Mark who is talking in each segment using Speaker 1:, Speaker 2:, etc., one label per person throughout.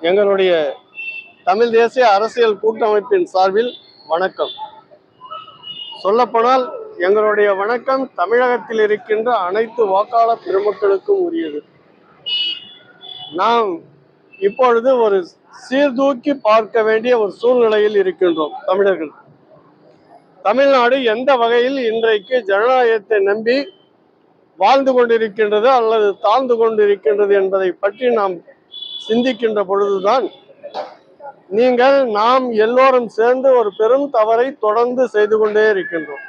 Speaker 1: எங்களுடைய தமிழ் தேசிய அரசியல் கூட்டமைப்பின் சார்பில் வணக்கம். சொல்லப்போனால் எங்களுடைய வணக்கம் தமிழகத்தில் இருக்கின்ற அனைத்து வாக்காளர் பெருமக்களுக்கும் உரியது. நாம் இப்பொழுது ஒரு சீர்தூக்கி பார்க்க வேண்டிய ஒரு சூழ்நிலையில் இருக்கின்றோம் தமிழர்கள். தமிழ்நாடு எந்த வகையில் இன்றைக்கு ஜனநாயகத்தை நம்பி வாழ்ந்து கொண்டிருக்கின்றது அல்லது தாழ்ந்து கொண்டிருக்கின்றது என்பதை பற்றி நாம் சிந்திக்கின்ற பொழுதுதான் நீங்கள் நாம் எல்லோரும் சேர்ந்து ஒரு பெரும் தவறை தொடர்ந்து செய்து கொண்டே இருக்கின்றோம்.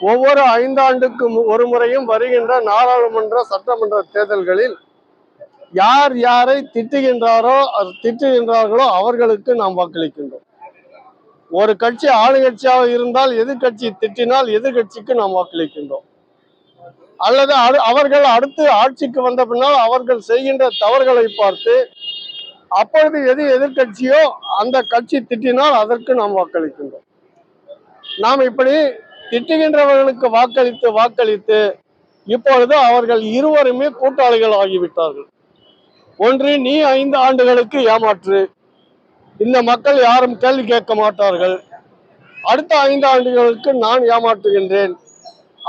Speaker 1: ஒவ்வொரு ஐந்தாண்டுக்கு மு- ஒரு முறையும் வருகின்ற நாடாளுமன்ற சட்டமன்ற தேர்தல்களில் யார் யாரை திட்டுகின்றாரோ அது திட்டுகின்றார்களோ அவர்களுக்கு நாம் வாக்களிக்கின்றோம். ஒரு கட்சி ஆளுங்கட்சியாக இருந்தால் எதிர்கட்சி திட்டினால் எதிர்கட்சிக்கு நாம் வாக்களிக்கின்றோம். அல்லது அவர்கள் அடுத்து ஆட்சிக்கு வந்த பின்னால் அவர்கள் செய்கின்ற தவறுகளை பார்த்து அப்பொழுது எது எதிர்க்கட்சியோ அந்த கட்சி திட்டினால் அதற்கு நாம் வாக்களிக்கின்றோம். நாம் இப்படி திட்டுகின்றவர்களுக்கு வாக்களித்து வாக்களித்து இப்பொழுது அவர்கள் இருவருமே கூட்டாளிகள் ஆகிவிட்டார்கள். ஒன்று நீ ஐந்து ஆண்டுகளுக்கு ஏமாற்று. இந்த மக்கள் யாரும் கேள்வி கேட்க மாட்டார்கள். அடுத்த ஐந்து ஆண்டுகளுக்கு நான் ஏமாற்றுகின்றேன்.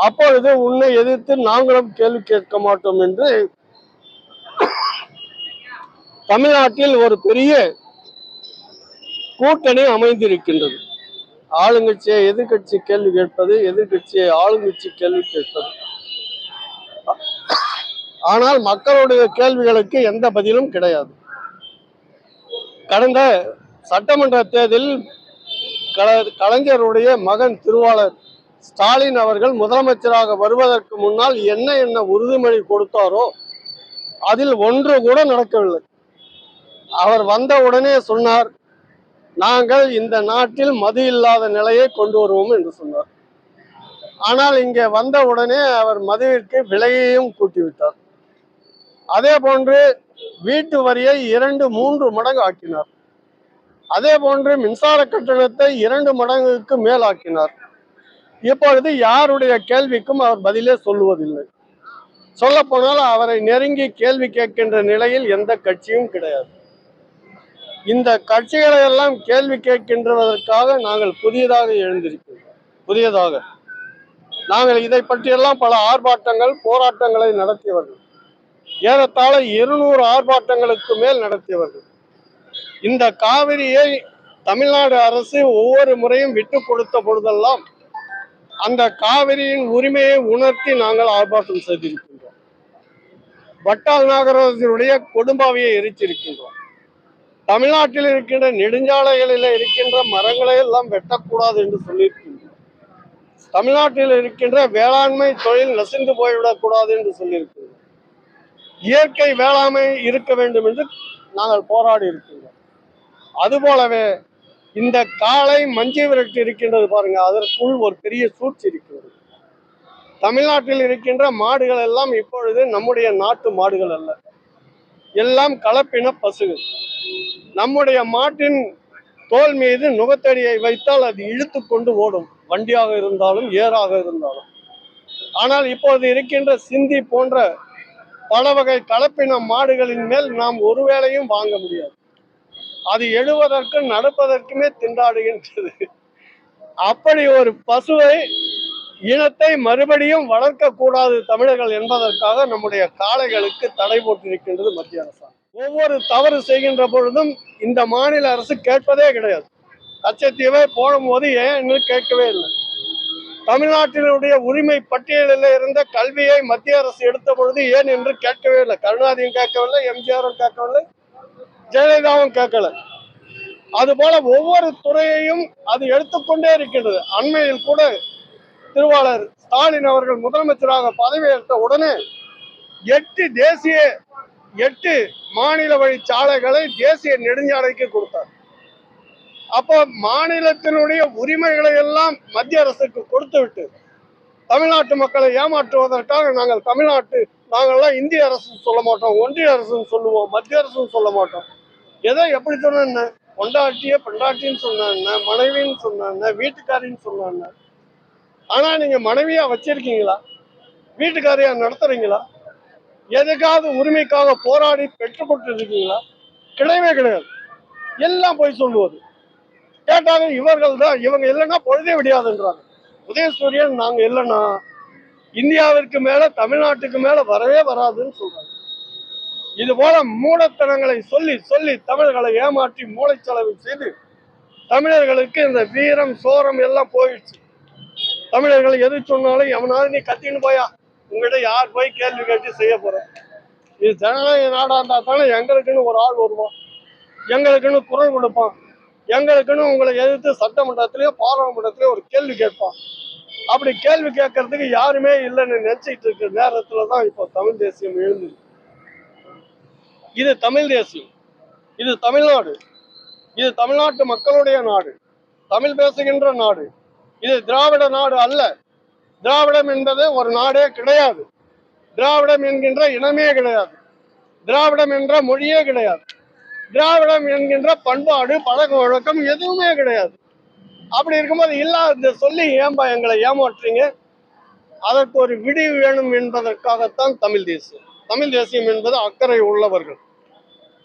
Speaker 1: அப்பொழுது உன்னை எதிர்த்து நாங்களும் கேள்வி கேட்க மாட்டோம் என்று தமிழ்நாட்டில் ஒரு பெரிய கூட்டணி அமைந்திருக்கின்றது. ஆளுங்கட்சியை எதிர்க்கட்சி கேள்வி கேட்பது எதிர்க்கட்சியை ஆளுங்கட்சி கேள்வி கேட்பது. ஆனால் மக்களுடைய கேள்விகளுக்கு எந்த பதிலும் கிடையாது. கடந்த சட்டமன்ற தேர்தலில் கலைஞருடைய மகன் திருவாளர் ஸ்டாலின் அவர்கள் முதலமைச்சராக வருவதற்கு முன்னால் என்ன என்ன உறுதிமொழி கொடுத்தாரோ அதில் ஒன்று கூட நடக்கவில்லை. அவர் வந்த உடனே சொன்னார் நாங்கள் இந்த நாட்டில் மது இல்லாத நிலையை கொண்டு வருவோம் என்று சொன்னார். ஆனால் இங்கே வந்த உடனே அவர் மதுவிற்கு விலையையும் கூட்டிவிட்டார். அதே போன்று வீட்டு வரியை இரண்டு மூன்று மடங்கு ஆக்கினார். அதே போன்று மின்சார கட்டணத்தை இரண்டு மடங்குக்கு மேல் ஆக்கினார் இப்பொழுது யாருடைய கேள்விக்கும் அவர் பதிலே சொல்லுவதில்லை. சொல்லப்போனால் அவரை நெருங்கி கேள்வி கேட்கின்ற நிலையில் எந்த கட்சியும் கிடையாது. இந்த கட்சிகளை எல்லாம் கேள்வி கேட்கின்றதற்காக நாங்கள் புதியதாக எழுந்திருக்கிறோம். புதியதாக. நாங்கள் இதை பற்றியெல்லாம் பல ஆர்ப்பாட்டங்கள் போராட்டங்களை நடத்தியவர்கள். ஏறத்தாழ இருநூறு ஆர்ப்பாட்டங்களுக்கு மேல் நடத்தியவர்கள். இந்த காவிரியை தமிழ்நாடு அரசு ஒவ்வொரு முறையும் விட்டு கொடுத்த பொழுதெல்லாம் அந்த காவிரியின் உரிமையை உணர்த்தி நாங்கள் ஆர்ப்பாட்டம் செய்திருக்கின்றோம். வட்டால் நாகராஜனுடைய கொடும்பாவையை எரித்திருக்கின்றோம். தமிழ்நாட்டில் இருக்கின்ற நெடுஞ்சாலைகளில் இருக்கின்ற மரங்களை எல்லாம் வெட்டக்கூடாது என்று சொல்லியிருக்கின்றோம். தமிழ்நாட்டில் இருக்கின்ற வேளாண்மை தொழில் நசிந்து போய்விடக்கூடாது என்று சொல்லியிருக்கின்றோம். இயற்கை வேளாண்மை இருக்க வேண்டும் என்று நாங்கள் போராடி இருக்கின்றோம். அதுபோலவே இந்த காளை மஞ்சை விரட்டு இருக்கின்றது பாருங்க அதற்குள் ஒரு பெரிய சூழ்ச்சி இருக்கிறது. தமிழ்நாட்டில் இருக்கின்ற மாடுகள் எல்லாம் இப்பொழுது நம்முடைய நாட்டு மாடுகள் அல்ல. எல்லாம் கலப்பின பசுகள். நம்முடைய மாட்டின் தோல் மீது நுகத்தடியை வைத்தால் அது இழுத்து கொண்டு ஓடும். வண்டியாக இருந்தாலும் ஏராக இருந்தாலும். ஆனால் இப்பொழுது இருக்கின்ற சிந்தி போன்ற பல வகை கலப்பின மாடுகளின் மேல் நாம் ஒருவேளையும் வாங்க முடியாது. அது எழுவதற்கும் நடப்பதற்குமே திண்டாடுகின்றது. அப்படி ஒரு பசுவை இனத்தை மறுபடியும் வளர்க்கக்கூடாது தமிழர்கள் என்பதற்காக நம்முடைய காளைகளுக்கு தடை போட்டிருக்கின்றது மத்திய அரசாங்கம். ஒவ்வொரு தவறு செய்கின்ற பொழுதும் இந்த மாநில அரசு கேட்பதே கிடையாது. கச்சத்தீவை போடும்போது ஏன் என்று கேட்கவே இல்லை. தமிழ்நாட்டினுடைய உரிமை பட்டியலில் இருந்த கல்வியை மத்திய அரசு எடுத்த பொழுது ஏன் என்று கேட்கவே இல்லை. கருணாதியும் கேட்கவில்லை எம்ஜிஆரும் கேட்கவில்லை. ஜெயலலிதாவும் கேட்கல. அதுபோல ஒவ்வொரு துறையையும் அது எடுத்துக்கொண்டே இருக்கின்றது. அண்மையில் கூட திருவாளர் ஸ்டாலின் அவர்கள் முதலமைச்சராக பதவியேற்ற உடனே எட்டு தேசிய எட்டு மாநில வழி சாலைகளை தேசிய நெடுஞ்சாலைக்கு கொடுத்தார். அப்போ மாநிலத்தினுடைய உரிமைகளை எல்லாம் மத்திய அரசுக்கு கொடுத்து விட்டு தமிழ்நாட்டு மக்களை ஏமாற்றுவதற்காக நாங்கள் தமிழ்நாட்டு நாங்கள்லாம் இந்திய அரசு சொல்ல மாட்டோம் ஒன்றிய அரசுன்னு சொல்லுவோம் மத்திய அரசுன்னு சொல்ல மாட்டோம். எதை எப்படி சொன்ன என்ன பொண்டாட்டிய பொண்டாட்டின்னு சொன்ன மனைவின்னு சொன்ன வீட்டுக்காரின்னு சொன்ன ஆனா நீங்க மனைவியா வச்சிருக்கீங்களா? வீட்டுக்காரியா நடத்துறீங்களா? எதுக்காவது உரிமைக்காக போராடி பெற்றுக்கொண்டு இருக்கீங்களா கிடையவே கிடையாது. எல்லாம் போய் சொல்லுவது. கேட்டாங்க இவர்கள் தான் இவங்க இல்லைன்னா பொழுதே விடியாதுன்றாங்க. உதயசூரியன் நாங்க இல்லைன்னா இந்தியாவிற்கு மேல தமிழ்நாட்டுக்கு மேல வரவே வராதுன்னு சொல்றாங்க. இது போல மூடத்தனங்களை சொல்லி சொல்லி தமிழர்களை ஏமாற்றி மூளைச்சலவை செய்து தமிழர்களுக்கு இந்த வீரம் சோரம் எல்லாம் போயிடுச்சு. தமிழர்கள் எது சொன்னாலும் எவனாலும் நீ கத்தின்னு போயா? உங்ககிட்ட யார் போய் கேள்வி கேட்டு செய்ய போற? இது ஜனநாயக நாடா இருந்தா தானே எங்களுக்குன்னு ஒரு ஆள் வருவான். எங்களுக்குன்னு குரல் கொடுப்பான். எங்களுக்குன்னு உங்களை எதிர்த்து சட்டமன்றத்திலேயோ பாராளுமன்றத்திலேயோ ஒரு கேள்வி கேட்பான். அப்படி கேள்வி கேட்கறதுக்கு யாருமே இல்லைன்னு நினைச்சிட்டு இருக்கிற நேரத்துல தான் இப்போ தமிழ் தேசியம் எழுந்தது. இது தமிழ் தேசியம். இது தமிழ்நாடு. இது தமிழ்நாட்டு மக்களுடைய நாடு. தமிழ் பேசுகின்ற நாடு. இது திராவிட நாடு அல்ல. திராவிடம் என்பது ஒரு நாடே கிடையாது. திராவிடம் என்கின்ற இனமே கிடையாது. திராவிடம் என்ற மொழியே கிடையாது. திராவிடம் என்கின்ற பண்பாடு பழக்க வழக்கம் எதுவுமே கிடையாது. அப்படி இருக்கும்போது இல்லாத சொல்லி ஏன்பா எங்களை ஏமாற்றுறீங்க? அதற்கு ஒரு விடிவு வேணும் என்பதற்காகத்தான் தமிழ் தேசியம். தமிழ் தேசியம் என்பது அக்கறை உள்ளவர்கள்.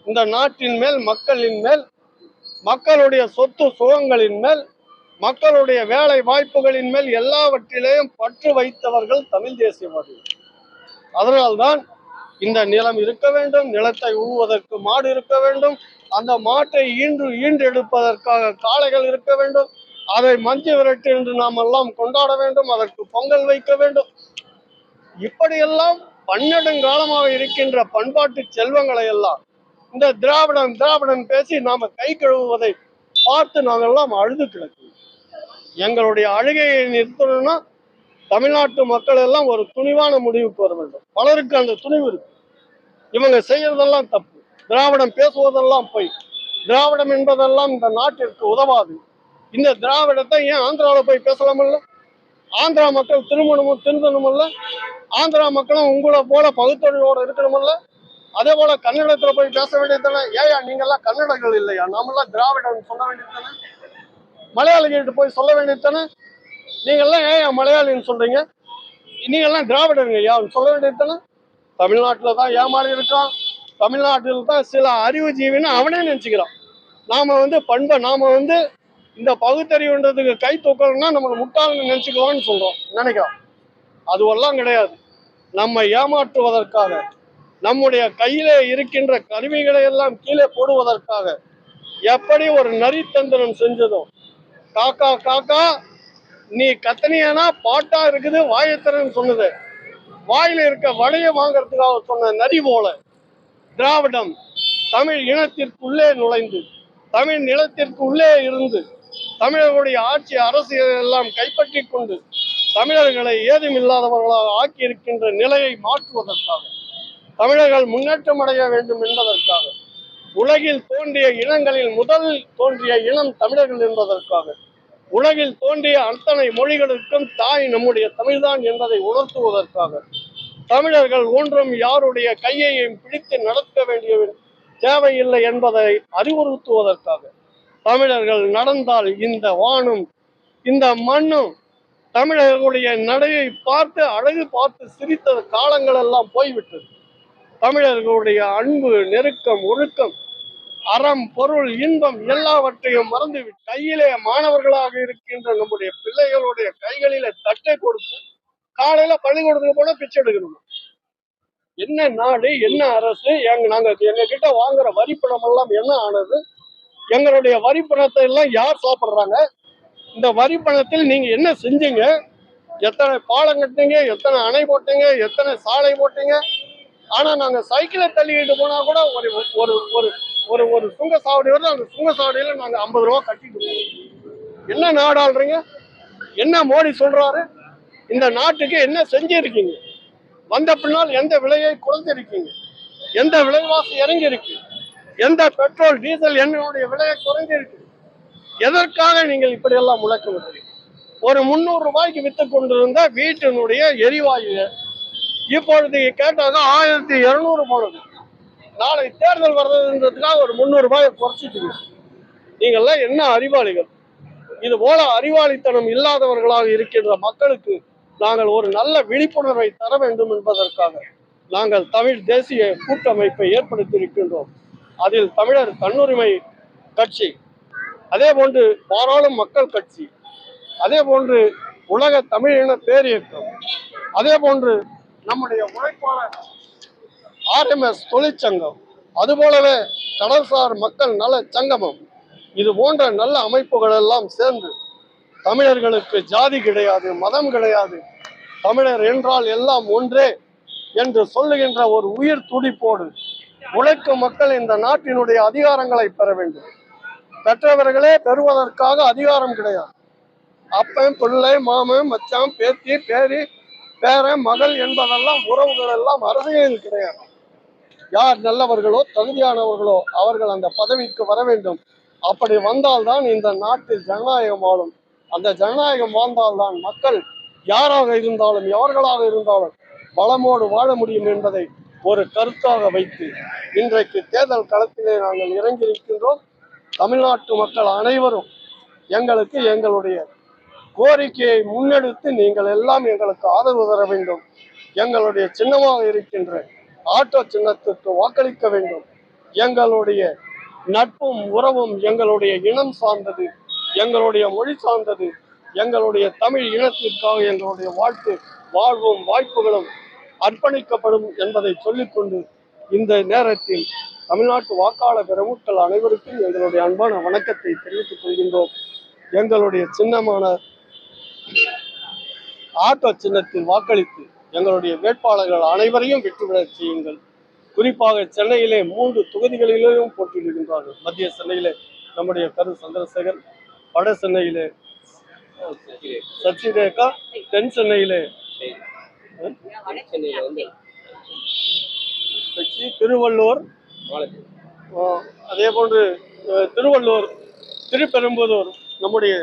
Speaker 1: இந்த நாட்டின் மேல் மக்களின் மேல் மக்களுடைய சொத்து சுகங்களின் மேல் மக்களுடைய வேலை வாய்ப்புகளின் மேல் எல்லாவற்றிலேயும் பற்று வைத்தவர்கள் தமிழ் தேசியவாதிகள். அதனால்தான் இந்த நிலம் இருக்க வேண்டும் நிலத்தை உழுவதற்கு மாடு இருக்க வேண்டும் அந்த மாட்டை ஈன்று ஈன்றெடுப்பதற்காக காளைகள் இருக்க வேண்டும் அதை மஞ்சு விரட்டு என்று நாம் எல்லாம் கொண்டாட வேண்டும் அதற்கு பொங்கல் வைக்க வேண்டும். இப்படியெல்லாம் பன்னெடுங்காலமாக இருக்கின்ற பண்பாட்டு செல்வங்களை எல்லாம் இந்த திராவிடம் திராவிடம் பேசி நாம கை கழுவுவதை பார்த்து நாங்கெல்லாம் அழுது கிடக்கிறோம். எங்களுடைய அழுகையை நிறுத்தணும்னா தமிழ்நாட்டு மக்கள் எல்லாம் ஒரு துணிவான முடிவுக்கு வர வேண்டும். பலருக்கு அந்த துணிவு இருக்கு. இவங்க செய்யறதெல்லாம் தப்பு. திராவிடம் பேசுவதெல்லாம் பொய். திராவிடம் என்பதெல்லாம் இந்த நாட்டிற்கு உதவாது. இந்த திராவிடத்தை ஏன் ஆந்திராவில் போய் பேசலாமல்ல? ஆந்திரா மக்கள் திருமணமும் திருந்தணுமல்ல? ஆந்திரா மக்களும் உங்களை போல பகுத்தொழிலோட இருக்கணும்ல அதே போல கன்னடத்துல போய் பேச வேண்டியது தானே? ஏயா நீங்கெல்லாம் கன்னடங்கள் இல்லையா? நாமெல்லாம் திராவிடம் சொல்ல வேண்டியது தானே? மலையாளிகிட்ட போய் சொல்ல வேண்டியது தானே? நீங்கெல்லாம் ஏயா மலையாளின்னு சொல்றீங்க? நீங்கெல்லாம் திராவிடங்க ஐயா சொல்ல வேண்டியது தானே? தமிழ்நாட்டில் தான் ஏமாறி இருக்கான் தமிழ்நாட்டில் தான் சில அறிவு ஜீவின்னு அவனே நினச்சிக்கிறான். நாம வந்து பண்பை நாம வந்து இந்த பகுத்தறிவுன்றதுக்கு கை தூக்கணும்னா நம்மளை முட்டாள்னு நினச்சிக்கலாம்னு சொல்றோம். நினைக்கிறோம். அதுவெல்லாம் கிடையாது. நம்ம ஏமாற்றுவதற்காக நம்முடைய கையிலே இருக்கின்ற கருவிகளை எல்லாம் கீழே போடுவதற்காக எப்படி ஒரு நரித்தந்திரன் செஞ்சதும் காக்கா காக்கா நீ கத்தனியானா? பாட்டா இருக்குது வாயத்திறன் சொன்னது. வாயில இருக்க வளைய வாங்கறதுக்காக சொன்ன நரி போல திராவிடம் தமிழ் இனத்திற்குள்ளே நுழைந்து தமிழ் நிலத்திற்குள்ளே இருந்து தமிழர்களுடைய ஆட்சி அரசியல் எல்லாம் கைப்பற்றி கொண்டு தமிழர்களை ஏதுமில்லாதவர்களாக ஆக்கியிருக்கின்ற நிலையை மாற்றுவதற்காக தமிழர்கள் முன்னேற்றம் அடைய வேண்டும் என்பதற்காக உலகில் தோன்றிய இனங்களில் முதல் தோன்றிய இனம் தமிழர்கள் என்பதற்காக உலகில் தோன்றிய அத்தனை மொழிகளுக்கும் தாய் நம்முடைய தமிழ்தான் என்பதை உணர்த்துவதற்காக தமிழர்கள் ஒன்றும் யாருடைய கையையும் பிடித்து நடத்த வேண்டிய தேவையில்லை என்பதை அறிவுறுத்துவதற்காக தமிழர்கள் நடந்தால் இந்த வானும் இந்த மண்ணும் தமிழர்களுடைய நடையை பார்த்து அழகு பார்த்து சிரித்த காலங்கள் எல்லாம் போய்விட்டது. தமிழர்களுடைய அன்பு நெருக்கம் ஒழுக்கம் அறம் பொருள் இன்பம் எல்லாவற்றையும் மறந்து கையிலே மாணவர்களாக இருக்கின்ற நம்முடைய பிள்ளைகளுடைய கைகளில தட்டை கொடுத்து காலையில பள்ளிக்கூடத்துக்கு போனா பிச்சை எடுக்கணும்? என்ன நாடு என்ன அரசு எங்க நாங்க எங்க கிட்ட வாங்குற வரிப்பணம் எல்லாம் என்ன ஆனது? எங்களுடைய வரிப்பணத்தை எல்லாம் யார் சாப்பிடுறாங்க? இந்த வரி பணத்தில் நீங்க என்ன செஞ்சீங்க? எத்தனை பாலம் கட்டினீங்க? எத்தனை அணை போட்டீங்க? எத்தனை சாலை போட்டீங்க? ஆனா நாங்க சைக்கிளை தள்ளிக்கிட்டு போனா கூட ஒரு ஒரு ஒரு ஒரு ஒரு சுங்க சாவடி வருது. அந்த சுங்கசாவடியில நாங்க ஐம்பது ரூபா கட்டிட்டு என்ன நாடாளுறீங்க? என்ன மோடி சொல்றாரு? இந்த நாட்டுக்கு என்ன செஞ்சிருக்கீங்க? வந்த பின்னால் எந்த விலையை குறைஞ்சிருக்கீங்க? எந்த விலைவாசி இறங்கி இருக்கு எந்த பெட்ரோல் டீசல் எண்ணெயுடைய விலையை குறைஞ்சிருக்கு? எதற்காக நீங்கள் இப்படியெல்லாம் முழக்க ஒரு முந்நூறு ரூபாய்க்கு வித்து கொண்டிருந்த வீட்டினுடைய எரிவாயு இப்பொழுது கேட்டாங்க ஆயிரத்தி இருநூறு போனது. நாளை தேர்தல் வர்றதுன்றதுக்காக ஒரு முந்நூறு ரூபாயை குறைச்சிட்டீங்க. நீங்கள்லாம் என்ன அறிவாளிகள்? இது போல அறிவாளித்தனம் இல்லாதவர்களாக இருக்கின்ற மக்களுக்கு நாங்கள் ஒரு நல்ல விழிப்புணர்வை தர வேண்டும் என்பதற்காக நாங்கள் தமிழ் தேசிய கூட்டமைப்பை ஏற்படுத்தியிருக்கின்றோம். அதில் தமிழர் தன்னுரிமை கட்சி அதே போன்று பாராளும் மக்கள் கட்சி அதே போன்று உலக தமிழின பேரியக்கம் அதே போன்று நம்முடைய உழைப்பாளர் ஆர்எம்எஸ் தொழிற்சங்கம் அதுபோலவே கடல்சார் மக்கள் நல சங்கமம் இது போன்ற நல்ல அமைப்புகள் எல்லாம் சேர்ந்து தமிழர்களுக்கு ஜாதி கிடையாது மதம் கிடையாது தமிழர் என்றால் எல்லாம் ஒன்றே என்று சொல்லுகின்ற ஒரு உயிர் துடிப்போடு உழைக்கும் மக்கள் இந்த நாட்டினுடைய அதிகாரங்களை பெற வேண்டும். பெற்றவர்களே பெறுவதற்காக அதிகாரம் கிடையாது. அப்பன் பிள்ளை மாமன் மச்சான் பேத்தி பேரி பேரன் மகள் என்பதெல்லாம் உறவுகள் எல்லாம் அரசியலில் கிடையாது. யார் நல்லவர்களோ தகுதியானவர்களோ அவர்கள் அந்த பதவிக்கு வர வேண்டும். அப்படி வந்தால்தான் இந்த நாட்டில் ஜனநாயகம் வாழும். அந்த ஜனநாயகம் வாழ்ந்தால்தான் மக்கள் யாராக இருந்தாலும் எவர்களாக இருந்தாலும் பலமோடு வாழ முடியும் என்பதை ஒரு கருத்தாக வைத்து இன்றைக்கு தேர்தல் களத்திலே நாங்கள் இறங்கியிருக்கின்றோம். தமிழ்நாட்டு மக்கள் அனைவரும் எங்களுக்கு எங்களுடைய கோரிக்கையை முன்னெடுத்து நீங்கள் எல்லாம் எங்களுக்கு ஆதரவு தர வேண்டும். எங்களுடைய சின்னமாக இருக்கின்ற ஆட்டோ சின்னத்துக்கு வாக்களிக்க வேண்டும். எங்களுடைய நட்பும் உறவும் எங்களுடைய இனம் சார்ந்தது எங்களுடைய மொழி சார்ந்தது எங்களுடைய தமிழ் இனத்திற்காக எங்களுடைய வாழ்த்து வாழ்வும் வாய்ப்புகளும் அர்ப்பணிக்கப்படும் என்பதை சொல்லிக்கொண்டு இந்த நேரத்தில் தமிழ்நாட்டு வாக்காளர் பெருமக்கள் அனைவருக்கும் எங்களுடைய அன்பான வணக்கத்தை தெரிவித்துக் கொள்கின்றோம். எங்களுடைய சின்னமான ஆட்டோ சின்னத்தில் வாக்களித்து எங்களுடைய வேட்பாளர்கள் அனைவரையும் வெற்றிபெறச் செய்யுங்கள். குறிப்பாக சென்னையிலே மூன்று தொகுதிகளிலும் போட்டியிடுகின்றார்கள். மத்திய சென்னையிலே நம்முடைய கரு சந்திரசேகர் வட சென்னையிலே சச்சிரேகா தென் சென்னையிலே திருவள்ளூர் அதே போன்று திருவள்ளூர் திருப்பெரும்புதூர் நம்முடைய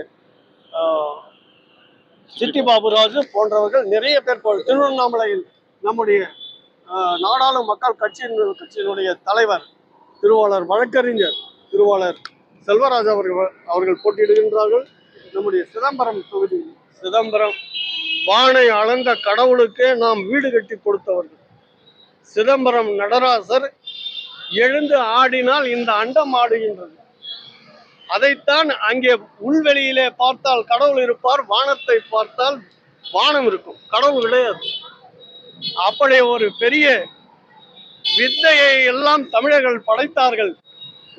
Speaker 1: சிட்டி பாபுராஜு போன்றவர்கள் நிறைய பேர் திருவண்ணாமலையில் நம்முடைய நாடாளும் மக்கள் கட்சியின் கட்சியினுடைய தலைவர் திருவாளர் வழக்கறிஞர் திருவாளர் செல்வராஜ் அவர்கள் அவர்கள் போட்டியிடுகின்றார்கள். நம்முடைய சிதம்பரம் தொகுதி சிதம்பரம் வானை அளந்த கடவுளுக்கே நாம் வீடு கட்டி கொடுத்தவர்கள். சிதம்பரம் நடராசர் எழுந்து ஆடினால் இந்த அண்டம் ஆடுகின்றது. அதைத்தான் அங்கே உள்வெளியிலே பார்த்தால் கடவுள் இருப்பார் வானத்தை பார்த்தால் வானம் இருக்கும். கடவுள் கிடையாது அப்படி ஒரு பெரிய வித்தையை எல்லாம் தமிழர்கள் படைத்தார்கள்.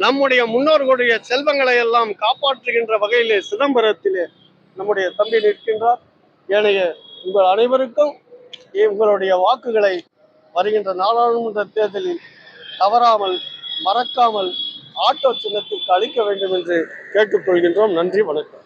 Speaker 1: நம்முடைய முன்னோர்களுடைய செல்வங்களை எல்லாம் காப்பாற்றுகின்ற வகையிலே சிதம்பரத்திலே நம்முடைய தம்பி நிற்கின்றார். ஏனைய உங்கள் அனைவருக்கும் உங்களுடைய வாக்குகளை வருகின்ற நாடாளுமன்ற தேர்தலில் தவறாமல் மறக்காமல் ஆட்டோ சின்னத்திற்கு அளிக்க வேண்டும் என்று கேட்டுக்கொள்கின்றோம். நன்றி வணக்கம்.